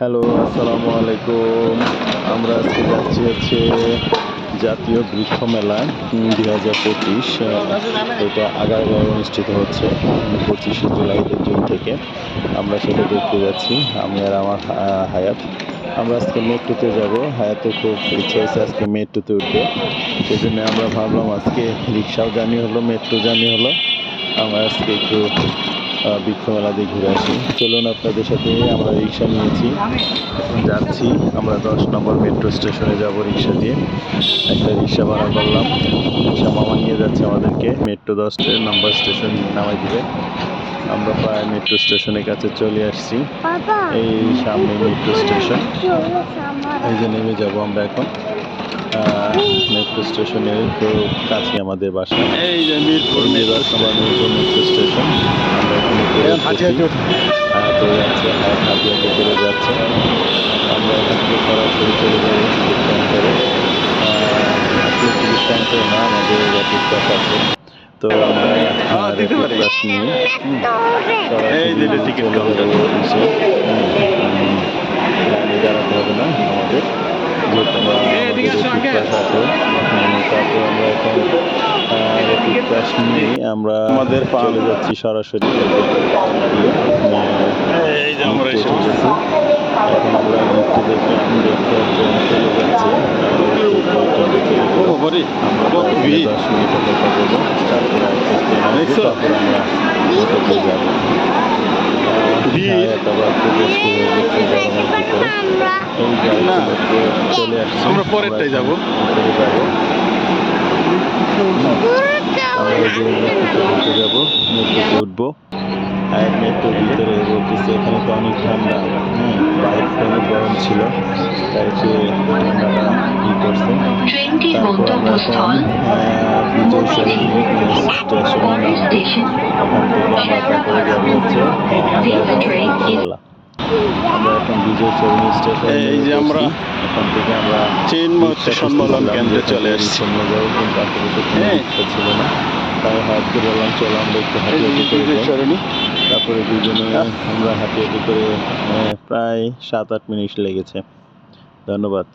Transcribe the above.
Hello, আসসালামু আলাইকুম। আমরা আজকে যাচ্ছি হচ্ছে জাতীয় বৃক্ষ মেলা দুই হাজার পঁচিশ। এটা আগারগাঁও অনুষ্ঠিত হচ্ছে পঁচিশে জুলাইয়ের জুন থেকে। আমরা সেটা দেখতে যাচ্ছি, আমি আর আমার হায়াত। আমরা আজকে মেট্রোতে যাব হায়াতের খুব ইচ্ছে হয়েছে আজকে মেট্রোতে উঠবে সেই জন্য আমরা ভাবলাম আজকে রিক্সাও জানি হলো, মেট্রো জানি হলো। আমরা আজকে একটু আহ, বৃক্ষ মেলা দিয়ে ঘুরে আসি। চলুন আপনাদের সাথে আমরা রিক্সা নিয়েছি। এখন যাচ্ছি। আমরা দশ নম্বর মেট্রো স্টেশনে যাব রিক্সা দিয়ে। একটা রিক্সা ভাড়া করলাম। রিক্সা মামা নিয়ে যাচ্ছে আমাদেরকে। মেট্রো দশ নম্বর স্টেশন নামাই দিবে। আমরা প্রায় মেট্রো স্টেশনের কাছে চলে আসছি। এই সামনে মেট্রো স্টেশন এই যে নেমে যাব আমরা এখন। মেট্রো স্টেশনের তো কাছে আমাদের বাসা। এই যে মিরপুর যে মিরপুর মেট্রো স্টেশন চলে হাত যাচ্ছে হাত হাতে হাতে যাচ্ছে আমরা এখান থেকে সরাসরি চলে যাব টিকিট কাউন্টারে টিকিট কাউন্টারে না আমাদের তো আমরা হ্যাঁ, দিতে পারি। এই যে টিকিট কাউন্টার। দাঁড়াতে হবে না আমাদের। যেহেতু আমরা তারপর আমরা এখন পাস নিয়ে আমরা আমাদের পা- চলে যাচ্ছি সরাসরি। আমরা। এখন দেখে দেখতে চলে যাচ্ছি আমরা কত দশ মিনিট অপেক্ষা করব তারপরে আস্তে আস্তে নামবো, আমরা লিফটে যাব যে মেট্রোতে উঠে যাব মেট্রোতে উঠবো আর মেট্রোর ভিতরে বলতেছে এখানে তো অনেক ঠান্ডা হুম বাইরে অনেক গরম ছিল তাই সে ঠান্ডাটা ই করছে তারপর আমরা এখন বিজয় সরণি স্টেশনে ওখান থেকে আমরা তারপরে যাব হচ্ছে। আমরা এখন বিজয় সরণি স্টেশনে এই যে আমরা এখান থেকে আমরা রিক্সা সম্মেলন কেন্দ্রে চলে হ্যাঁ। ছিল না তাই হাতকে বললাম চলো আমরা একটু হাঁটি করে। তারপরে দুজনে আমরা হাঁটি হাঁটি করে প্রায় সাত আট মিনিট লেগেছে। ধন্যবাদ।